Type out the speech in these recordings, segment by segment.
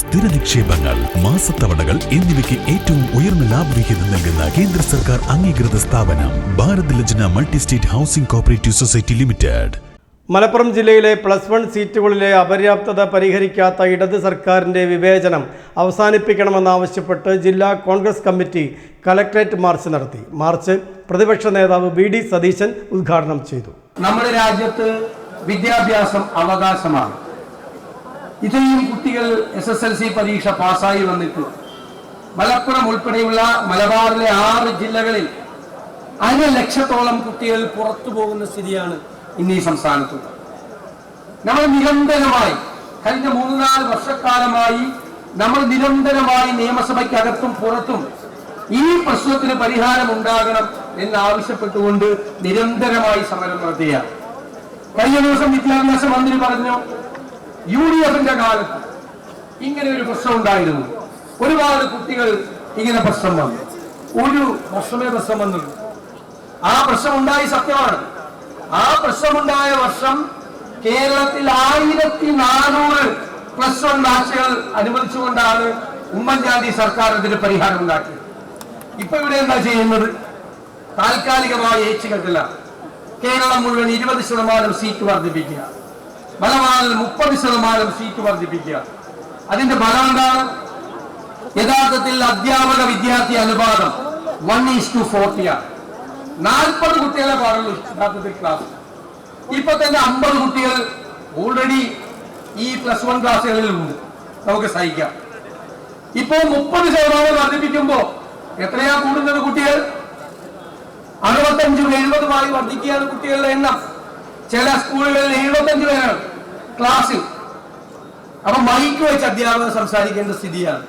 സ്ഥിര നിക്ഷേപങ്ങൾ മാസത്തവണകൾ എന്നിവയ്ക്ക് ഏറ്റവും ഉയർന്ന ലാഭവിഹിതം നൽകുന്ന കേന്ദ്ര സർക്കാർ അംഗീകൃത സ്ഥാപനം Bharat Lajna multi state housing cooperative society limited. Malappuram ജില്ലയിലെ പ്ലസ് വൺ സീറ്റുകളിലെ അപര്യാപ്തത പരിഹരിക്കാത്ത ഇടത് സർക്കാരിന്റെ വിവേചനം അവസാനിപ്പിക്കണമെന്നാവശ്യപ്പെട്ട് ജില്ലാ കോൺഗ്രസ് കമ്മിറ്റി കലക്ട്രേറ്റ് മാർച്ച് നടത്തി. മാർച്ച് പ്രതിപക്ഷ നേതാവ് വി ഡി സതീശൻ ഉദ്ഘാടനം ചെയ്തു. നമ്മുടെ രാജ്യത്ത് വിദ്യാഭ്യാസം അവകാശമാണ്. ഇത്രയും കുട്ടികൾ എസ് എസ് എൽ സി പരീക്ഷ പാസ്സായി വന്നിട്ട് മലപ്പുറം ഉൾപ്പെടെയുള്ള മലബാറിലെ ആറ് ജില്ലകളിൽ അര ലക്ഷത്തോളം കുട്ടികൾ പുറത്തു പോകുന്ന സ്ഥിതിയാണ് ഇന്ന് ഈ സംസ്ഥാനത്തുള്ളത്. നമ്മൾ നിരന്തരമായി കഴിഞ്ഞ മൂന്ന് നാല് വർഷക്കാലമായി നമ്മൾ നിരന്തരമായി നിയമസഭയ്ക്കകത്തും പുറത്തും ഈ പ്രശ്നത്തിന് പരിഹാരം ഉണ്ടാകണം എന്ന് ആവശ്യപ്പെട്ടുകൊണ്ട് നിരന്തരമായി സമരം നടത്തുകയാണ്. കഴിഞ്ഞ ദിവസം വിദ്യാഭ്യാസ മന്ത്രി പറഞ്ഞു യു ഡി എഫിന്റെ കാലത്ത് ഇങ്ങനെ ഒരു പ്രശ്നം ഉണ്ടായിരുന്നു. ഒരുപാട് കുട്ടികൾ ഇങ്ങനെ പ്രശ്നം വന്നു. ഒരു വർഷമേ പ്രശ്നം വന്നുള്ളൂ ആ പ്രശ്നം ഉണ്ടായി സത്യമാണ്. ആ പ്രശ്നമുണ്ടായ വർഷം കേരളത്തിൽ ആയിരത്തി നാനൂറ് പ്ലസ് വൺ ബാച്ചുകൾ അനുവദിച്ചുകൊണ്ടാണ് ഉമ്മൻചാണ്ടി സർക്കാർ ഇതിന് പരിഹാരം ഉണ്ടാക്കിയത്. ഇപ്പൊ ഇവിടെ എന്താ ചെയ്യുന്നത്? താൽക്കാലികമായി ഏച്ചുകെട്ടില്ല കേരളം മുഴുവൻ ഇരുപത് ശതമാനം സീറ്റ് വർദ്ധിപ്പിക്കുക. മലബാറിൽ മുപ്പത് ശതമാനം സീറ്റ് വർദ്ധിപ്പിക്കുക. അതിന്റെ ഫലം എന്താണ്? യഥാർത്ഥത്തിൽ അധ്യാപക വിദ്യാർത്ഥി അനുപാതം വൺ ഈസ് ടു ഫോർട്ടിയാണ് നാൽപ്പത് കുട്ടികളെ പാടുള്ളൂ യഥാർത്ഥത്തിൽ ക്ലാസ് ഇപ്പൊ തന്നെ അമ്പത് കുട്ടികൾ ഓൾറെഡി ഈ പ്ലസ് വൺ ക്ലാസ്സുകളിൽ ഉണ്ട്. നമുക്ക് സഹിക്കാം. ഇപ്പോ മുപ്പത് ശതമാനം വർദ്ധിപ്പിക്കുമ്പോ എത്രയാ കൂടുന്നത് കുട്ടികൾ? അറുപത്തഞ്ചും എഴുപതുമായി വർദ്ധിക്കുകയാണ് കുട്ടികളുടെ എണ്ണം. ചില സ്കൂളുകളിൽ എഴുപത്തഞ്ച് പേരാണ്. ക്ലാസ്സിൽ. അപ്പൊ മൈക്ക് വെച്ച് അധ്യാപകർ സംസാരിക്കേണ്ട സ്ഥിതിയാണ്.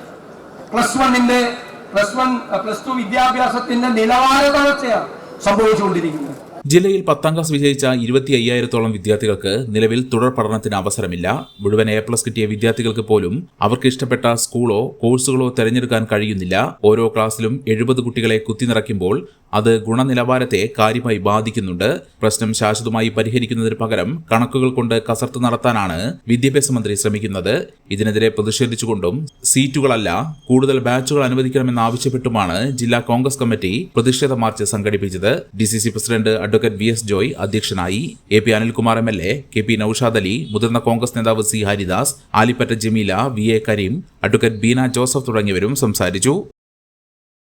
പ്ലസ് വണ്ണിന്റെ പ്ലസ് വൺ പ്ലസ് ടു വിദ്യാഭ്യാസത്തിന്റെ നിലവാര തളർച്ചയാണ് സംഭവിച്ചുകൊണ്ടിരിക്കുന്നത്. ജില്ലയിൽ പത്താം ക്ലാസ് വിജയിച്ച ഇരുപത്തി അയ്യായിരത്തോളം വിദ്യാർത്ഥികൾക്ക് നിലവിൽ തുടർ പഠനത്തിന് അവസരമില്ല. മുഴുവൻ എ പ്ലസ് കിട്ടിയ വിദ്യാർത്ഥികൾക്ക് പോലും അവർക്ക് ഇഷ്ടപ്പെട്ട സ്കൂളോ കോഴ്സുകളോ തെരഞ്ഞെടുക്കാൻ കഴിയുന്നില്ല. ഓരോ ക്ലാസ്സിലും എഴുപത് കുട്ടികളെ കുത്തിനിറയ്ക്കുമ്പോൾ അത് ഗുണനിലവാരത്തെ കാര്യമായി ബാധിക്കുന്നുണ്ട്. പ്രശ്നം ശാശ്വതമായി പരിഹരിക്കുന്നതിന് പകരം കണക്കുകൾ കൊണ്ട് കസർത്ത് നടത്താനാണ് വിദ്യാഭ്യാസ മന്ത്രി ശ്രമിക്കുന്നത്. ഇതിനെതിരെ പ്രതിഷേധിച്ചുകൊണ്ടും സീറ്റുകളല്ല കൂടുതൽ ബാച്ചുകൾ അനുവദിക്കണമെന്നാവശ്യപ്പെട്ടുമാണ് ജില്ലാ കോൺഗ്രസ് കമ്മിറ്റി പ്രതിഷേധ മാർച്ച് സംഘടിപ്പിച്ചത്. D president advocate V S Joy അധ്യക്ഷനായി A P Anilkumar M L A K P Naushad Ali മുതിർന്ന കോൺഗ്രസ് നേതാവ് C Haridas Alippatta Jameela V A Kareem advocate Beena Joseph തുടങ്ങിയവരും സംസാരിച്ചു.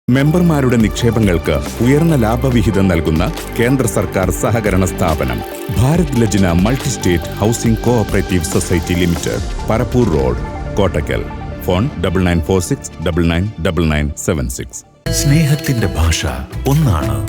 മെമ്പർമാരുടെ നിക്ഷേപങ്ങൾക്ക് ഉയർന്ന ലാഭവിഹിതം നൽകുന്ന കേന്ദ്ര സർക്കാർ സഹകരണ സ്ഥാപനം Bharat Lajna multi state housing cooperative society limited Parappur road Kottakkal. Phone double nine four six double nine double nine seven six. സ്നേഹത്തിന്റെ ഭാഷ ഒന്നാണ്.